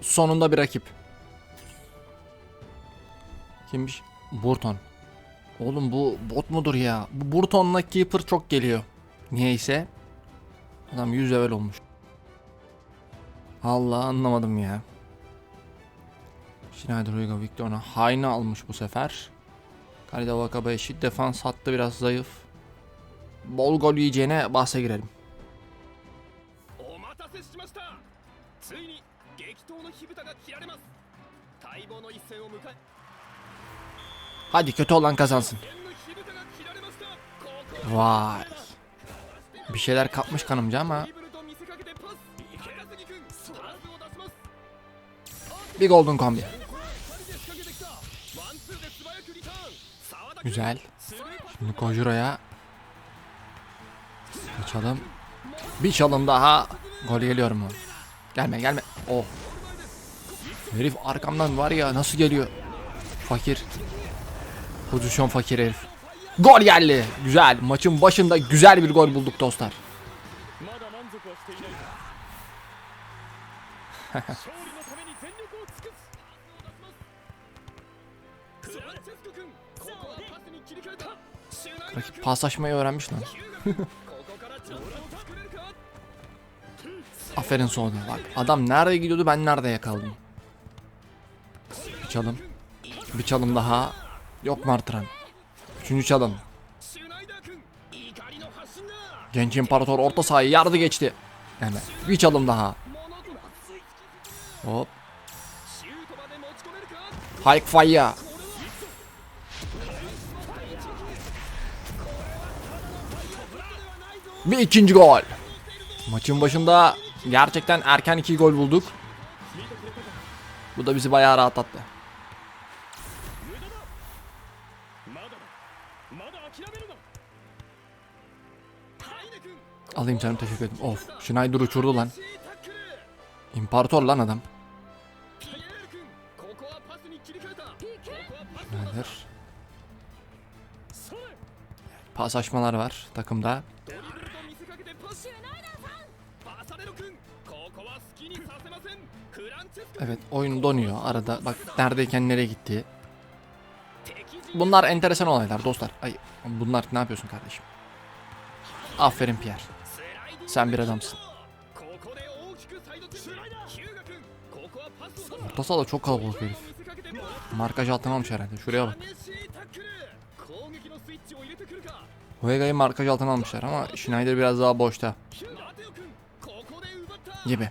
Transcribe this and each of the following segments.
Sonunda bir rakip. Kimmiş? Burton. Oğlum bu bot mudur ya? Bu Burton'la Keeper çok geliyor. Niyeyse. Adam 100 level olmuş. Allah anlamadım ya. Schneider Uyga Victor'una Hayne almış bu sefer. Kalede Wakabayashi defans hattı biraz zayıf. Bol gol yiyeceğine bahse girelim. ついに激闘の火蓋が切られます待望の一戦を迎え Hadi kötü olan kazansın. Vay. Bir şeyler kapmış kanımca ama. Bir golden kombi. Güzel. Şimdi Kojuro'ya açalım. Bir çalım daha. Gol geliyor mu? Gelme gelme. Oh. Herif arkamdan var ya nasıl geliyor. Fakir. Pozisyon fakir herif. Gol geldi. Güzel. Maçın başında güzel bir gol bulduk dostlar. Rakip paslaşmayı öğrenmiş lan. Aferin Sonya bak. Adam nerede gidiyordu ben nerede yakaladım. Bir çalım. Bir çalım daha. Yok Martran. Üçüncü çalım. Genç imparator orta sahayı yardı geçti. Yani bir çalım daha. Hop. Hayk Faya. Bir ikinci gol. Maçın başında Gerçekten erken 2 gol bulduk. Bu da bizi bayağı rahatlattı. Alayım canım teşekkür ederim. Of Schneider uçurdu lan. İmparator lan adam. Schneider. Pas açmalar var takımda. Evet oyun donuyor arada. Bak neredeyken nereye gitti. Bunlar enteresan olaylar dostlar. Ay bunlar ne yapıyorsun kardeşim? Aferin Pierre. Sen bir adamsın. Orta sahada çok kalabalık herif. Markaj atamamış herhalde. Şuraya bak. Huega'yı markaj altına almışlar ama Schneider biraz daha boşta. Gibi.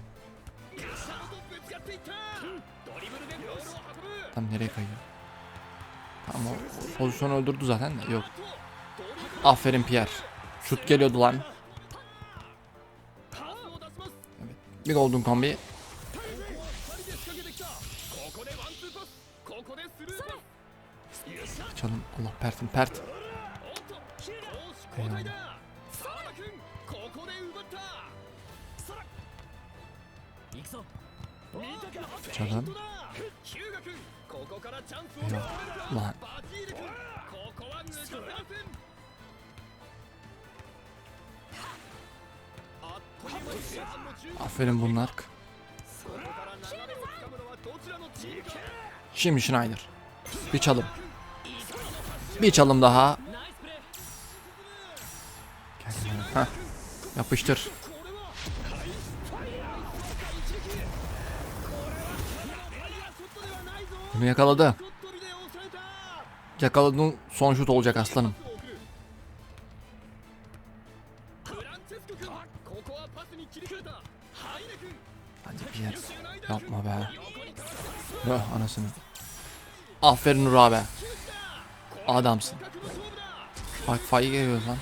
Tam nereye kayıyor? Tamam o pozisyonu öldürdü zaten de yok. Aferin Pierre. Şut geliyordu lan. Evet. Bir golden kombi. Açalım. Allah pertin pert. Eyvallah. Lan. Aferin bunlar. Şimdi Schneider. Bir çalım. Bir çalım daha. Gel, Heh. Yapıştır. Bunu yakaladı. Yakaladın son şut olacak aslanım. Hadi Pierre. Yapma be. Öh anasını. Aferin Nura be. Adamsın. Bak fayı geliyor lan.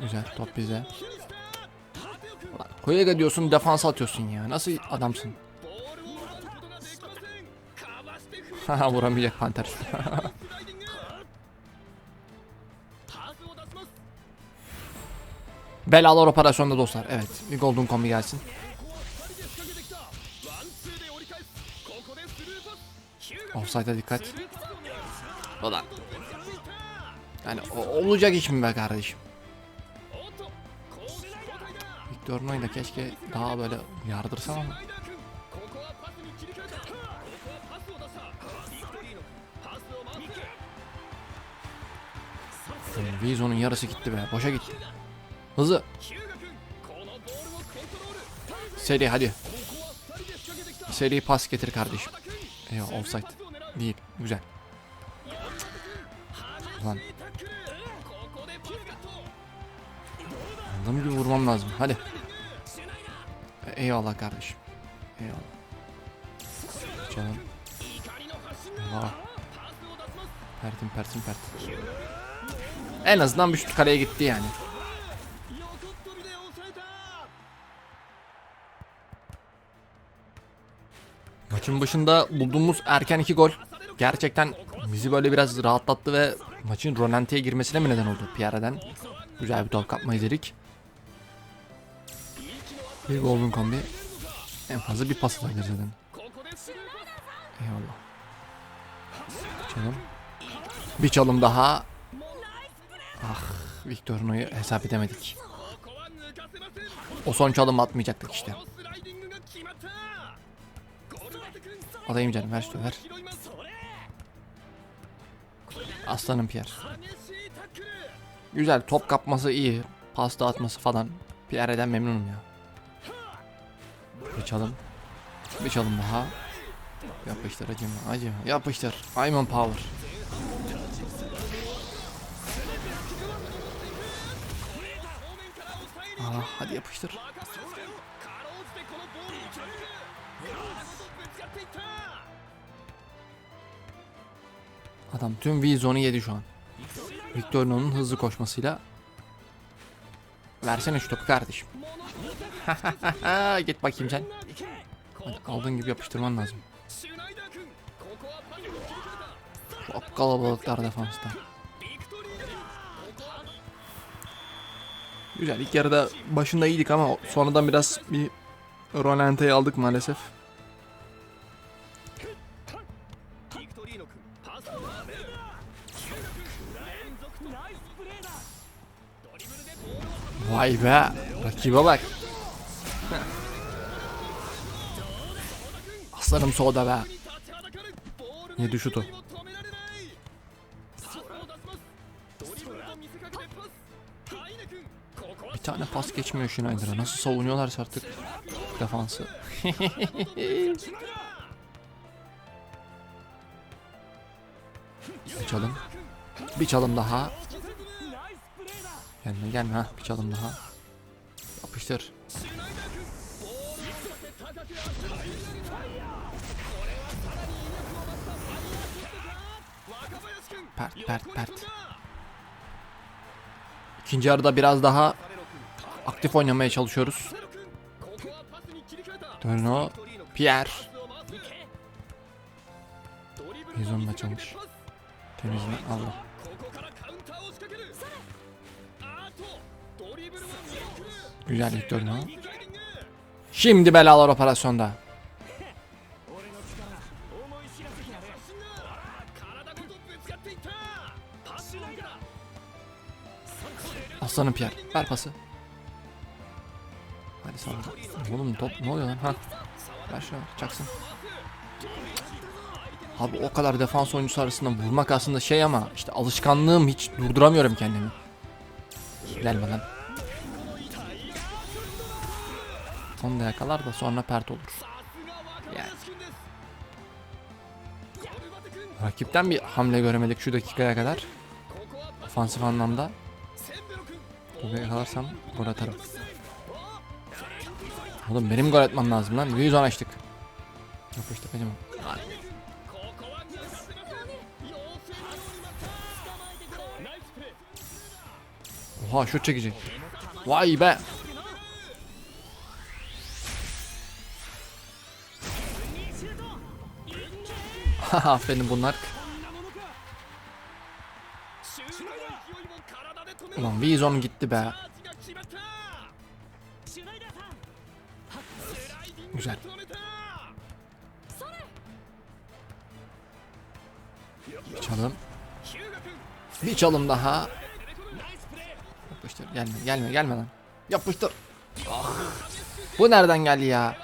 Güzel top bize. Koyaga diyorsun defans atıyorsun ya. Nasıl adamsın? Haha vuramayacak panter. Belalar operasyonda dostlar. Evet. Bir golden kombi gelsin. Offside'a dikkat. Ulan. Yani o, olacak iş mi be kardeşim? Victor Noy'da keşke daha böyle yardırsa ama. koyayım. Vizo'nun yarısı gitti be. Boşa gitti. Hızlı. Seri hadi. Seri pas getir kardeşim. Eyvah offside. Değil. Güzel. Lan. Adam gibi vurmam lazım. Hadi. Eyvallah kardeşim. Eyvallah. Canım. Eyvallah. Pertim pertim pertim. En azından bir şut kaleye gitti yani. Maçın başında bulduğumuz erken iki gol gerçekten bizi böyle biraz rahatlattı ve maçın Ronante'ye girmesine mi neden oldu Pierre'den? Güzel bir top kapma izledik. Bir golün kombi. En fazla bir pas atabilir zaten. Eyvallah. Çalım. Bir çalım daha. Ah Victorino'yu hesap edemedik. O son çalımı atmayacaktık işte. Alayım canım ver şunu ver. Aslanım Pierre. Güzel top kapması iyi. Pas dağıtması falan. Pierre'den memnunum ya. Bir çalım. Bir çalım daha. Yapıştır acıma acıma. Yapıştır. Ayman Power. Hadi yapıştır. Adam tüm V-Zone'u yedi şu an. Victorino'nun hızlı koşmasıyla. Versene şu topu kardeşim. Git bakayım sen. Hadi aldığın gibi yapıştırman lazım. Şu aptal kalabalıklar defansta. Güzel ilk yarıda başında iyiydik ama sonradan biraz bir Rolante'yi aldık maalesef. Vay be rakibe bak. Aslanım soda be. Ne düşütü. Bir tane pas geçmiyor Schneider'a. Nasıl savunuyorlar artık defansı. bir çalım. Bir çalım daha. Gelme gelme ha. Bir çalım daha. Yapıştır. Pert pert pert. İkinci yarıda biraz daha aktif oynamaya çalışıyoruz. Dönü Pierre. Mizon'la çalış. Temizle. Allah. Güzel ilk. Şimdi belalar operasyonda. Aslanım Pierre. Ver pası. Hadi Sandra. Oğlum top ne oluyor lan? Ha. Ver şunu. Çaksın. Abi o kadar defans oyuncusu arasında vurmak aslında şey ama işte alışkanlığım hiç durduramıyorum kendimi. Gelme lan. Onu da yakalar da sonra pert olur. Yani. Rakipten bir hamle göremedik şu dakikaya kadar. Ofansif anlamda. Buraya yakalarsam gol atarım. Oğlum benim gol atmam lazım lan. 110 açtık. Yapıştık acaba. Oha şut çekecek. Vay be. Aferin bunlar Ulan Vizon gitti be. Güzel. Bir çalım. Bir çalım daha. Yapıştır. Gelme, gelme, gelme lan. Yapıştır. Ah. Bu nereden geldi ya?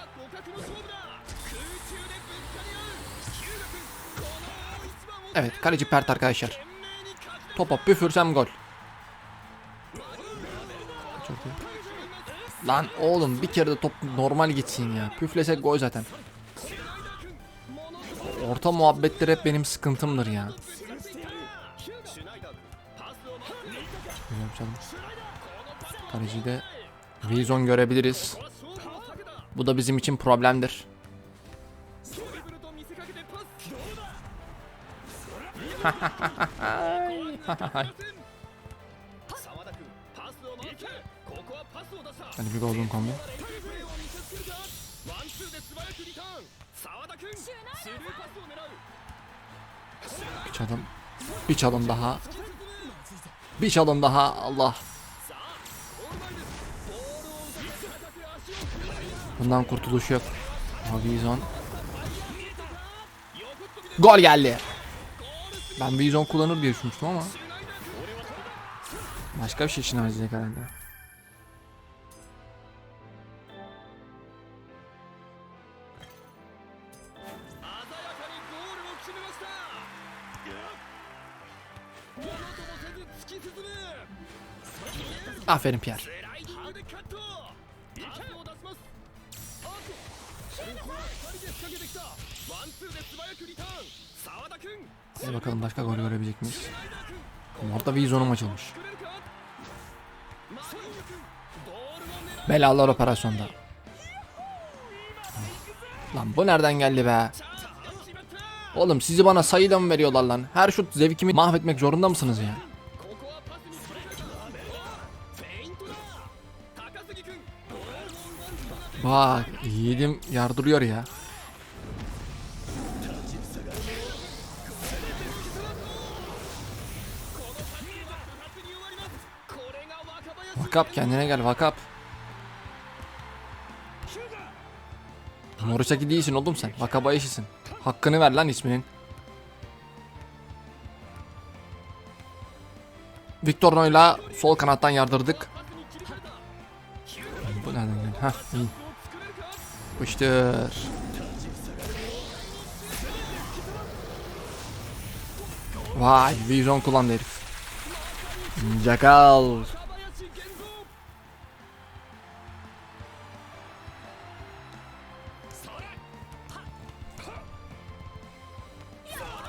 Evet, kaleci pert arkadaşlar. Topa püfürsem gol satayım. Lan oğlum bir kere de top normal gitsin ya. Püflesek gol zaten. Orta muhabbetler hep benim sıkıntımdır ya. Güzel çalım. Kalecide Rizon görebiliriz. Bu da bizim için problemdir. 아니 비가 오는 감면 Bir çalım. Bir çalım daha. Bir çalım daha. Allah. Bundan kurtuluş yok. Vizon. Gol geldi. Ben Vizon kullanır diye düşünmüştüm ama. Başka bir şey için harcayacak herhalde. Aferin Pierre. Hadi bakalım başka gol görebilecek miyiz? Orada Vizon'um açılmış. Belalar operasyonda. Lan bu nereden geldi be? Oğlum sizi bana sayıda mı veriyorlar lan? Her şut zevkimi mahvetmek zorunda mısınız ya? Yani? Bak yiğidim yardırıyor ya. Vakap kendine gel Vakap. Moruçaki değilsin oğlum sen. Vakaba eşisin. Hakkını ver lan isminin. Victorino'yla sol kanattan yardırdık. Bu nereden geldi? Hah iyi yapmıştır. Vay vizyon kullandı herif. Çakal.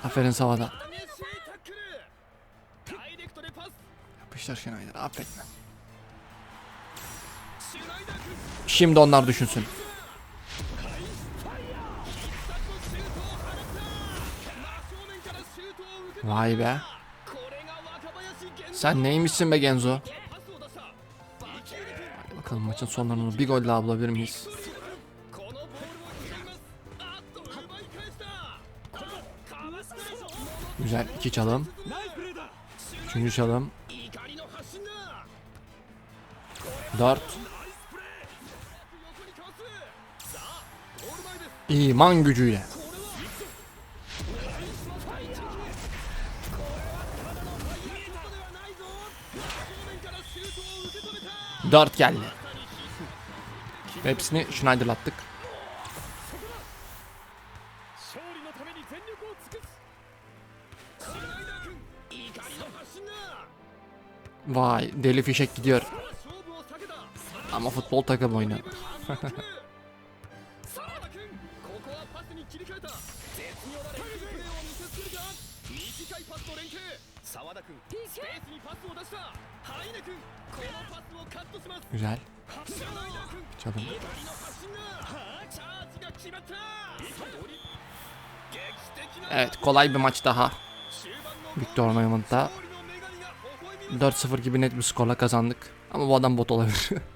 Aferin Sava'da. Yapıştır Schneider affetme. Şimdi onlar düşünsün. Vay be. Sen neymişsin be Genzo? Hadi bakalım maçın sonlarını bir gol daha bulabilir miyiz? Güzel iki çalım. Üçüncü çalım. Dört. İman gücüyle. Dört geldi. Hepsini Schneider'lattık. Vay deli fişek gidiyor. Ama futbol takım oyunu. 沢田君ここはパスに切り替えた絶妙な連携プレーを見せつけるか短いパスの連携沢田君スペースにパスを出したハイネ君このパスをカットします Güzel. シュナイダー君 Çalım. 怒りの発信だチャージが決まった劇的な Evet kolay bir maç daha. 終盤の Victor Neuman'da 勝利の女神が微笑み 4-0 gibi net bir skorla kazandık. Ama bu adam bot olabilir.